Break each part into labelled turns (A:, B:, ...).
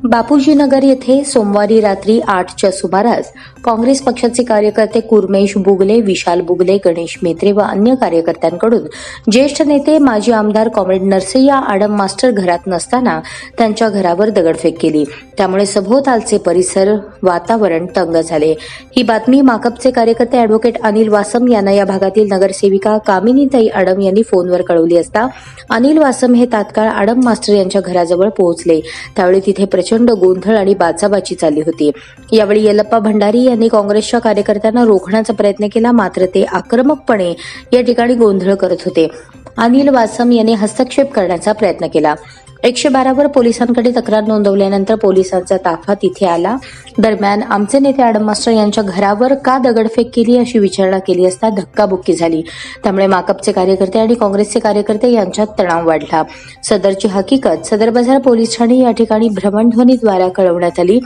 A: बापूजी नगर येथे सोमवारी रात्री आठच्या सुमारास काँग्रेस पक्षाचे कार्यकर्ते कुर्मेश बुगले विशाल बुगले गणेश मेत्रे व अन्य कार्यकर्त्यांकडून ज्येष्ठ नेते माजी आमदार कॉम्रेड नरसय्या आडम मास्टर घरात नसताना त्यांच्या घरावर दगडफेक केली. त्यामुळे सभोवतालचे परिसर वातावरण तंग झाले. ही बातमी माकपचे कार्यकर्ते अॅडव्होकेट अनिल वासम यांना या भागातील नगरसेविका कामिनीताई आडम यांनी फोनवर कळवली असता अनिल वासम हे तात्काळ आडम मास्टर यांच्या घराजवळ पोहोचले. त्यावेळी तिथे प्रचंड गोंधळ आणि बाचाबाची चालली होती. यावेळी येलप्पा भंडारी यांनी काँग्रेसच्या कार्यकर्त्यांना रोखण्याचा प्रयत्न केला मात्र ते आक्रमकपणे या ठिकाणी गोंधळ करत होते. अनिल वासम यांनी हस्तक्षेप करण्याचा प्रयत्न केला. एकशे बारावर पोलिसांकडे तक्रार नोंदवल्यानंतर पोलिसांचा ताफा तिथे आला. दरम्यान आमचे नेते आडम मास्टर यांच्या घरावर का दगडफेक केली अशी विचारणा केली असता धक्काबुक्की झाली. त्यामुळे माकपचे कार्यकर्ते आणि काँग्रेसचे कार्यकर्ते यांच्यात तणाव वाढला. सदरची हकीकत सदर बाजार पोलीस ठाणे या ठिकाणी भ्रमण भ्रमणध्वनीद्वारा कळवण्यात आली.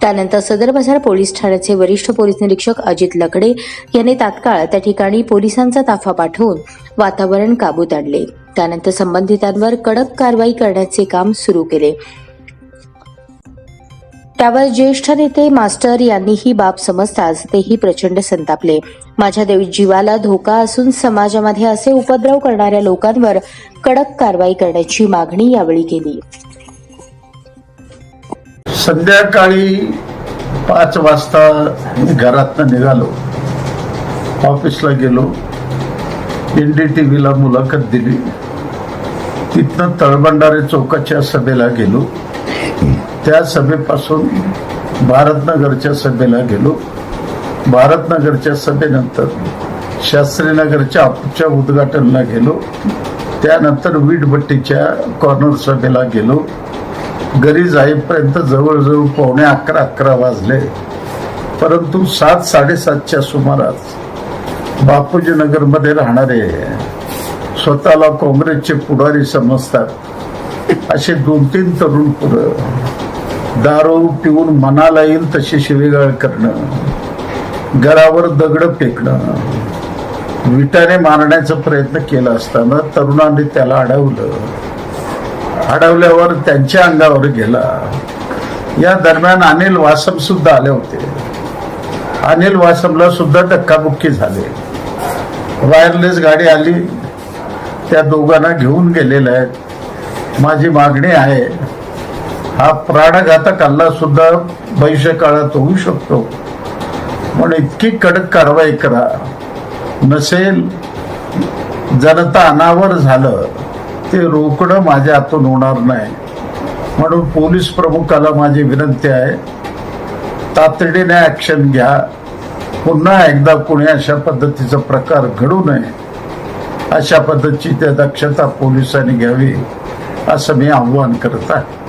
A: त्यानंतर सदर बाजार पोलीस ठाण्याचे वरिष्ठ पोलीस निरीक्षक अजित लकडे यांनी तात्काळ त्या ठिकाणी पोलिसांचा ताफा पाठवून वातावरण काबूत आणले. त्यानंतर संबंधितांवर कडक कारवाई करण्याचे काम सुरू केले. त्यावर ज्येष्ठ नेते मास्टर यांनी ही बाब समजताच तेही प्रचंड संतापले. माझ्या देवी जीवाला धोका असून समाजामध्ये असे उपद्रव करणाऱ्या लोकांवर कडक कारवाई करण्याची मागणी यावेळी केली.
B: संध्याकाळी पाच वाजता मी घरातनं निघालो. ऑफिसला गेलो. एन डी टी व्हीला मुलाखत दिली. तिथनं तळबंडारे चौकाच्या सभेला गेलो. त्या सभेपासून भारतनगरच्या सभेला गेलो. भारतनगरच्या सभेनंतर शास्त्रीनगरच्या आपच्या उद्घाटनला गेलो. त्यानंतर वीटभट्टीच्या कॉर्नर सभेला गेलो. घरी जाईपर्यंत जवळजवळ पावणे अकरा अकरा वाजले. परंतु सात साडेसातच्या सुमारास बापूजी नगरमध्ये राहणारे स्वतःला काँग्रेसचे पुढारी समजतात. असे दोन तीन तरुण पुरं दारू पिऊन मनाला येईल तशी शिवेगाळ करणं घरावर दगड फेकणं विटाने मारण्याचा प्रयत्न केला असताना तरुणांनी त्याला अडवलं. अडवल्यावर त्यांच्या अंगावर गेला. या दरम्यान अनिल वासम सुद्धा आले होते. अनिल वासमला सुद्धा धक्काबुक्की झाले. वायरलेस गाडी आली. त्या दोघांना घेऊन गेलेल्या आहेत. माझी मागणी आहे हा प्राणघातक हल्ला सुद्धा भविष्य काळात होऊ शकतो. म्हणून इतकी कडक कारवाई करा. नसेल जनता अनावर झालं. ते रोकडं माझ्या हातून होणार नाही. म्हणून पोलीस प्रमुखाला माझी विनंती आहे तातडीने ॲक्शन घ्या. पुन्हा एकदा कोणी अशा पद्धतीचा प्रकार घडू नये अशा पद्धतीची त्या दक्षता पोलिसांनी घ्यावी असं मी आव्हान करत आहे.